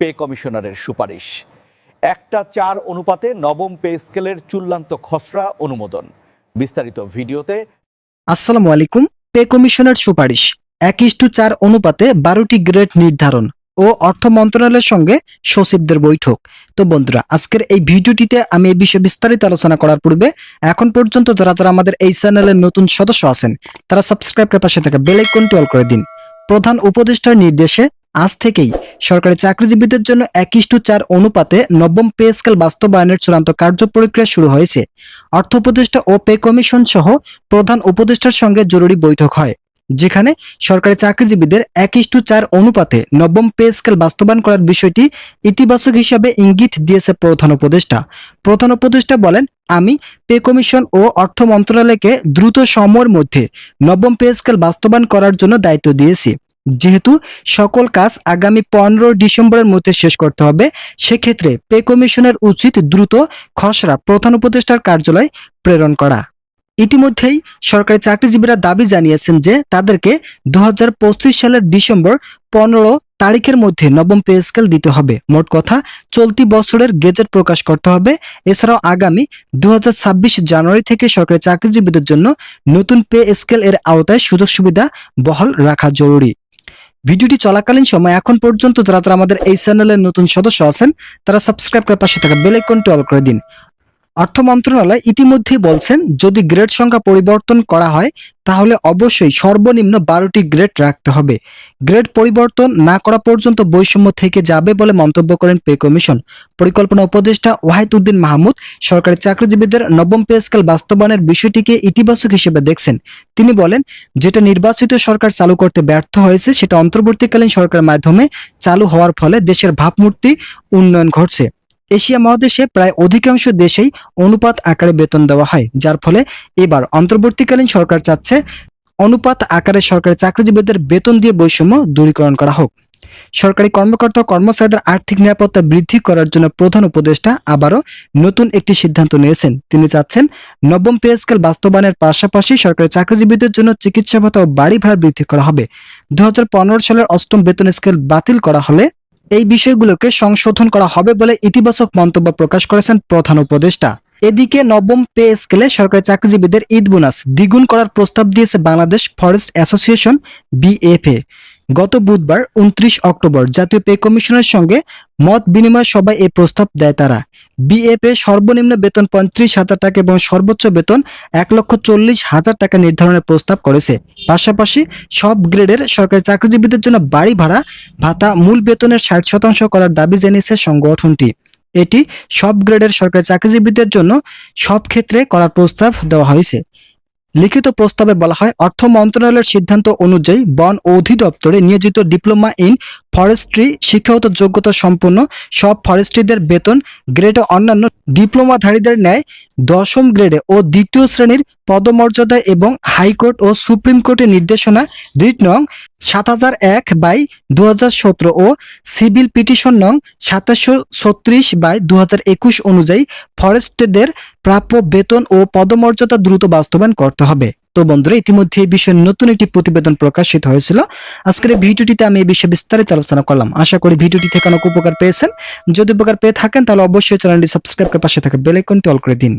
Pay কমিশনারের সুপারিশ। একটা চার অনুপাতে নবম পে স্কেলের চূড়ান্ত খসড়া অনুমোদন। বিস্তারিত ভিডিওতে আসসালামু আলাইকুম, পে কমিশনের সুপারিশ। এক ইস্টু চার অনুপাতে বারোটি গ্রেড নির্ধারণ ও অর্থ মন্ত্রণালয়ের সঙ্গে সচিবদের বৈঠক। তো বন্ধুরা, আজকের এই ভিডিওটিতে আমি এই বিষয়ে বিস্তারিত আলোচনা করার পূর্বে এখন পর্যন্ত যারা যারা আমাদের এই চ্যানেলের নতুন সদস্য আছেন, তারা সাবস্ক্রাইব করে পাশে থাকা বেল আইকনটি অল করে দিন। প্রধান উপদেষ্টার নির্দেশে আজ থেকেই সরকারি চাকরিজীবীদের জন্য এক ইস্টু চার অনুপাতে নবম পে স্কেল বাস্তবায়নের চূড়ান্ত কার্য প্রক্রিয়া শুরু হয়েছে। অর্থ উপদেষ্টা ও পে কমিশন সহ প্রধান উপদেষ্টার সঙ্গে জরুরি বৈঠক হয়, যেখানে সরকারি চাকরিজীবীদের এক ইস্টু চার অনুপাতে নবম পে স্কেল বাস্তবায়ন করার বিষয়টি ইতিবাচক হিসাবে ইঙ্গিত দিয়েছে প্রধান উপদেষ্টা। প্রধান উপদেষ্টা বলেন, আমি পে কমিশন ও অর্থ মন্ত্রণালয়কে দ্রুত সময়ের মধ্যে নবম পে স্কেল বাস্তবায়ন করার জন্য দায়িত্ব দিয়েছি। যেহেতু সকল কাজ আগামী পনেরো ডিসেম্বরের মধ্যে শেষ করতে হবে, সেক্ষেত্রে পে কমিশনের উচিত দ্রুত খসড়া প্রধান উপদেষ্টার কার্যালয় প্রেরণ করা। ইতিমধ্যেই সরকারি চাকরিজীবীরা দাবি জানিয়েছেন যে তাদেরকে দুহাজার পঁচিশ সালের ডিসেম্বর পনেরো তারিখের মধ্যে নবম পে স্কেল দিতে হবে। মোট কথা, চলতি বছরের গেজেট প্রকাশ করতে হবে। এছাড়াও আগামী দু হাজার ছাব্বিশ জানুয়ারি থেকে সরকারি চাকরিজীবীদের জন্য নতুন পে স্কেল এর আওতায় সুযোগ সুবিধা বহাল রাখা জরুরি। ভিডিওটি চলাকালীন সময় এখন পর্যন্ত যারা তারা আমাদের এই চ্যানেলের নতুন সদস্য আছেন, তারা সাবস্ক্রাইব করে পাশে থাকা বেল আইকনটি অল করে দিন। অর্থ মন্ত্রণালয় ইতিমধ্যেই বলছেন, যদি গ্রেড সংখ্যা পরিবর্তন করা হয়, তাহলে অবশ্যই সর্বনিম্ন বারোটি গ্রেড রাখতে হবে। গ্রেড পরিবর্তন না করা পর্যন্ত বৈষম্য থেকে যাবে বলে মন্তব্য করেন পে কমিশন। পরিকল্পনা উপদেষ্টা ওয়াহিদ উদ্দিন মাহমুদ সরকারি চাকরিজীবীদের নবম পে স্কেল বাস্তবায়নের বিষয়টিকে ইতিবাচক হিসেবে দেখছেন। তিনি বলেন, যেটা নির্বাচিত সরকার চালু করতে ব্যর্থ হয়েছে, সেটা অন্তর্বর্তীকালীন সরকারের মাধ্যমে চালু হওয়ার ফলে দেশের ভাবমূর্তি উন্নয়ন ঘটছে। এশিয়া মহাদেশে প্রায় অধিকাংশ দেশেই অনুপাত আকারে বেতন দেওয়া হয়, যার ফলে এবার অন্তর্বর্তীকালীন সরকার চাচ্ছে অনুপাত আকারে সরকারি চাকরিজীবীদের বেতন দিয়ে বৈষম্য দূরীকরণ করা হোক। সরকারি কর্মকর্তা কর্মচারীদের আর্থিক নিরাপত্তা বৃদ্ধি করার জন্য প্রধান উপদেষ্টা আবারও নতুন একটি সিদ্ধান্ত নিয়েছেন। তিনি চাচ্ছেন নবম পে স্কেল বাস্তবায়নের পাশাপাশি সরকারি চাকরিজীবীদের জন্য চিকিৎসা ভাতা ও বাড়ি ভাড়া বৃদ্ধি করা হবে। দু হাজার পনেরো সালের অষ্টম বেতন স্কেল বাতিল করা হলে এই বিষয়গুলোকে সংশোধন করা হবে বলে ইতিবাচক মন্তব্য প্রকাশ করেছেন প্রধান উপদেষ্টা। এদিকে নবম পে স্কেলে সরকারি চাকরিজীবীদের ঈদ বোনাস দ্বিগুণ করার প্রস্তাব দিয়েছে বাংলাদেশ ফরেস্ট অ্যাসোসিয়েশন, বিএফএ। গত বুধবার উনত্রিশ অক্টোবর জাতীয় পে কমিশনের সঙ্গে মত বিনিময় সভায় এই প্রস্তাব দেয় তারা। বিএফএ সর্বনিম্ন বেতন পঁয়ত্রিশ হাজার টাকা এবং সর্বোচ্চ বেতন এক লক্ষ চল্লিশ হাজার টাকা নির্ধারণের প্রস্তাব করেছে। পাশাপাশি সব গ্রেডের সরকারি চাকরিজীবীদের জন্য বাড়ি ভাড়া, ভাতা, মূল বেতনের ষাট শতাংশ করার দাবি জানিয়েছে সংগঠনটি। এটি সব গ্রেডের সরকারি চাকরিজীবীদের জন্য সব ক্ষেত্রে করার প্রস্তাব দেওয়া হয়েছে। লিখিত প্রস্তাবে বলা হয় অর্থ মন্ত্রণালয়ের সিদ্ধান্ত অনুযায়ী বন অধিদপ্তরে নিয়োজিত ডিপ্লোমা ইন ফরেস্ট্রি, শিক্ষাগত যোগ্যতা সম্পন্ন সব ফরেস্ট্রিদের বেতন গ্রেড অন্যান্য ডিপ্লোমাধারীদের ন্যায় দশম গ্রেডে ও দ্বিতীয় শ্রেণির পদমর্যাদা এবং হাইকোর্ট ও সুপ্রিম কোর্টের নির্দেশনা রিট নং সাত হাজার এক বাই দু হাজার সতেরো ও সিভিল পিটিশন নং সাতাশশো ছত্রিশ বাই দু হাজার একুশ অনুযায়ী ফরেস্টদের প্রাপ্য বেতন ও পদমর্যাদা দ্রুত বাস্তবায়ন করতে হবে। তো বন্ধুরা, ইতিমধ্যে এই বিষয়ে নতুন একটি প্রতিবেদন প্রকাশিত হয়েছিল। আজকের এই ভিডিওটিতে আমি এই বিষয়ে বিস্তারিত আলোচনা করলাম। আশা করি ভিডিওটি থেকে অনেক উপকার পেয়েছেন। যদি উপকার পেয়ে থাকেন, তাহলে অবশ্যই চ্যানেলটি সাবস্ক্রাইব করে পাশে থাকা বেল আইকনটি অল করে দিন।